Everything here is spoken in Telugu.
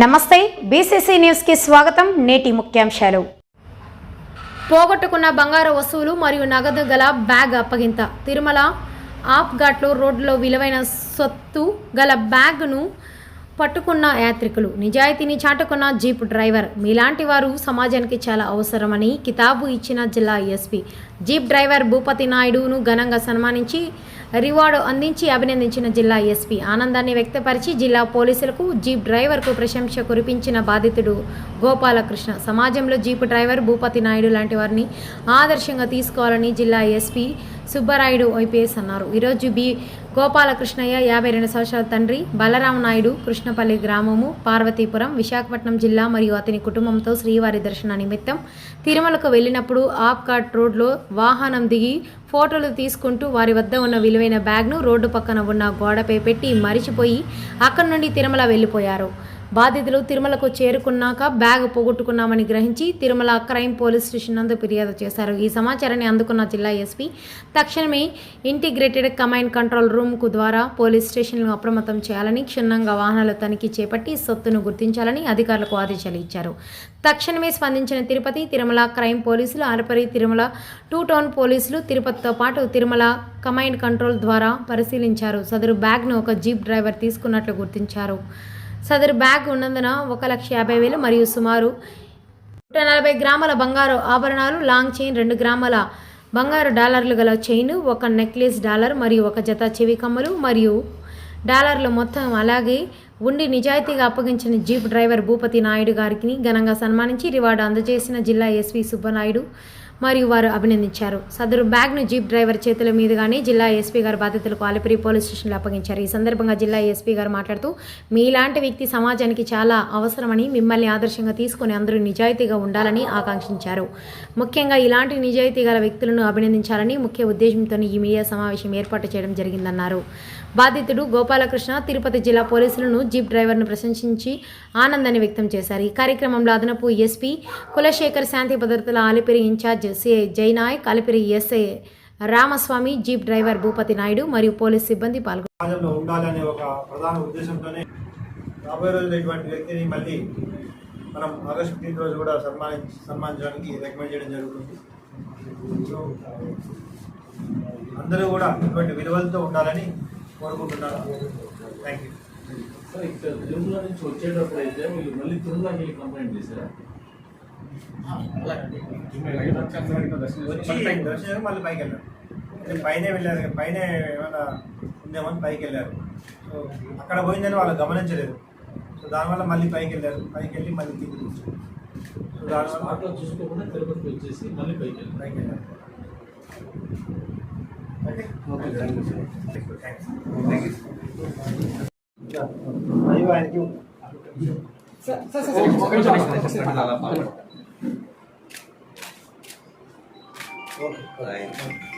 నమస్తే బీసీసీ న్యూస్కి స్వాగతం నేటి ముఖ్యాంశాలు. పోగొట్టుకున్న బంగారు వస్తువులు మరియు నగదు గల బ్యాగ్ అప్పగింత. తిరుమల ఆప్ఘాట్లో రోడ్లో విలువైన సొత్తు గల బ్యాగ్ను పట్టుకున్న యాత్రికులు. నిజాయితీని చాటుకున్న జీప్ డ్రైవర్. మీలాంటి వారు సమాజానికి చాలా అవసరమని కితాబు ఇచ్చిన జిల్లా ఎస్పీ. జీప్ డ్రైవర్ భూపతి నాయుడును ఘనంగా సన్మానించి రివార్డు అందించి అభినందించిన జిల్లా ఎస్పీ ఆనందాన్ని వ్యక్తపరిచి జిల్లా పోలీసులకు జీప్ డ్రైవర్కు ప్రశంస కురిపించిన బాధితుడు గోపాలకృష్ణ. సమాజంలో జీప్ డ్రైవర్ భూపతి నాయుడు లాంటి వారిని ఆదర్శంగా తీసుకోవాలని జిల్లా ఎస్పీ సుబ్బరాయుడు ఐపీఎస్ అన్నారు. ఈరోజు బి గోపాలకృష్ణయ్య యాభై రెండు సంవత్సరాల తండ్రి బలరామ నాయుడు కృష్ణపల్లి గ్రామము పార్వతీపురం విశాఖపట్నం జిల్లా మరియు అతని కుటుంబంతో శ్రీవారి దర్శన నిమిత్తం తిరుమలకు వెళ్ళినప్పుడు ఆప్కాట్ రోడ్లో వాహనం దిగి ఫోటోలు తీసుకుంటూ వారి వద్ద ఉన్న విలువైన బ్యాగ్ను రోడ్డు పక్కన ఉన్న గోడపై పెట్టి మరిచిపోయి అక్కడి నుండి తిరుమల వెళ్ళిపోయారు. బాధితులు తిరుమలకు చేరుకున్నాక బ్యాగ్ పోగొట్టుకున్నామని గ్రహించి తిరుమల క్రైమ్ పోలీస్ స్టేషన్ నందు ఫిర్యాదు చేశారు. ఈ సమాచారాన్ని అందుకున్న జిల్లా ఎస్పీ తక్షణమే ఇంటిగ్రేటెడ్ కమాండ్ కంట్రోల్ రూమ్కు ద్వారా పోలీస్ స్టేషన్లను అప్రమత్తం చేయాలని క్షుణ్ణంగా వాహనాల తనిఖీ చేపట్టి సొత్తును గుర్తించాలని అధికారులకు ఆదేశాలు ఇచ్చారు. తక్షణమే స్పందించిన తిరుపతి తిరుమల క్రైమ్ పోలీసులు ఆలపరి తిరుమల టూ టౌన్ పోలీసులు తిరుపతితో పాటు తిరుమల కమాండ్ కంట్రోల్ ద్వారా పరిశీలించారు. సదరు బ్యాగ్ను ఒక జీప్ డ్రైవర్ తీసుకున్నట్లు గుర్తించారు. సదరు బ్యాగ్ ఉన్నందున ఒక లక్ష యాభై వేలు మరియు సుమారు నూట నలభై గ్రాముల బంగారు ఆభరణాలు లాంగ్ చైన్ రెండు గ్రాముల బంగారు డాలర్లు గల చైన్ ఒక నెక్లెస్ డాలర్ మరియు ఒక జత చెవి కమ్మలు మరియు డాలర్లు మొత్తం అలాగే ఉండి నిజాయితీగా అప్పగించిన జీప్ డ్రైవర్ భూపతి నాయుడు గారికి ఘనంగా సన్మానించి రివార్డు అందజేసిన జిల్లా ఎస్పీ సుబ్బనాయుడు మరియు వారు అభినందించారు. సదరు బ్యాగ్ను జీప్ డ్రైవర్ చేతుల మీదుగానే జిల్లా ఎస్పీ గారు బాధితులకు ఆలిపిరి పోలీస్ స్టేషన్లో అప్పగించారు. ఈ సందర్భంగా జిల్లా ఎస్పీ గారు మాట్లాడుతూ మీలాంటి వ్యక్తి సమాజానికి చాలా అవసరమని మిమ్మల్ని ఆదర్శంగా తీసుకుని అందరూ నిజాయితీగా ఉండాలని ఆకాంక్షించారు. ముఖ్యంగా ఇలాంటి నిజాయితీ గల వ్యక్తులను అభినందించాలని ముఖ్య ఉద్దేశంతో ఈ మీడియా సమావేశం ఏర్పాటు చేయడం జరిగిందన్నారు. బాధితుడు గోపాలకృష్ణ తిరుపతి జిల్లా పోలీసులను జీప్ డ్రైవర్ను ప్రశంసించి ఆనందాన్ని వ్యక్తం చేశారు. ఈ కార్యక్రమంలో అదనపు ఎస్పీ కులశేఖర్ శాంతి భద్రతల Alipiri incharge CI Jainayak Alipiri SI Ramaswamy jeep driver Bhupathi Naidu మరియు పోలీస్ సిబ్బంది పాల్గొన్నారు. ఉండాలనే ఒక ప్రధాన ఉద్దేశంతోనే రాబోయే రోజుల్లో ఇటువంటి వ్యక్తిని మళ్ళీ మనం ఆగస్టు రోజు కూడా సన్మానించడానికి రికమెండ్ చేయడం జరుగుతుంది. అందరూ కూడా ఇటువంటి విలువలతో ఉండాలని కోరుకుంటున్నాను. థ్యాంక్ యూ సార్ ఇక్కడ తిరుమల నుంచి వచ్చేటప్పుడు అయితే మీరు మళ్ళీ తిరుమలకి వెళ్ళి కంప్లైంట్ చేశారా? వచ్చి దర్శనం మళ్ళీ పైకి వెళ్ళారు. పైనే వెళ్ళారు పైన ఏమైనా ఉందేమని పైకి వెళ్ళారు. సో అక్కడ పోయిందని వాళ్ళు గమనించలేదు. సో దానివల్ల మళ్ళీ పైకి వెళ్ళారు. పైకి వెళ్ళి మళ్ళీ వచ్చారు. సో దానివల్ల చూసుకోకుండా తిరుపతికి వచ్చేసి మళ్ళీ పైకి వెళ్ళారు. పైకి వెళ్ళారు. Okay. Ayun, ayun. Sa sa sa sa. Okay, okay, okay. Okay.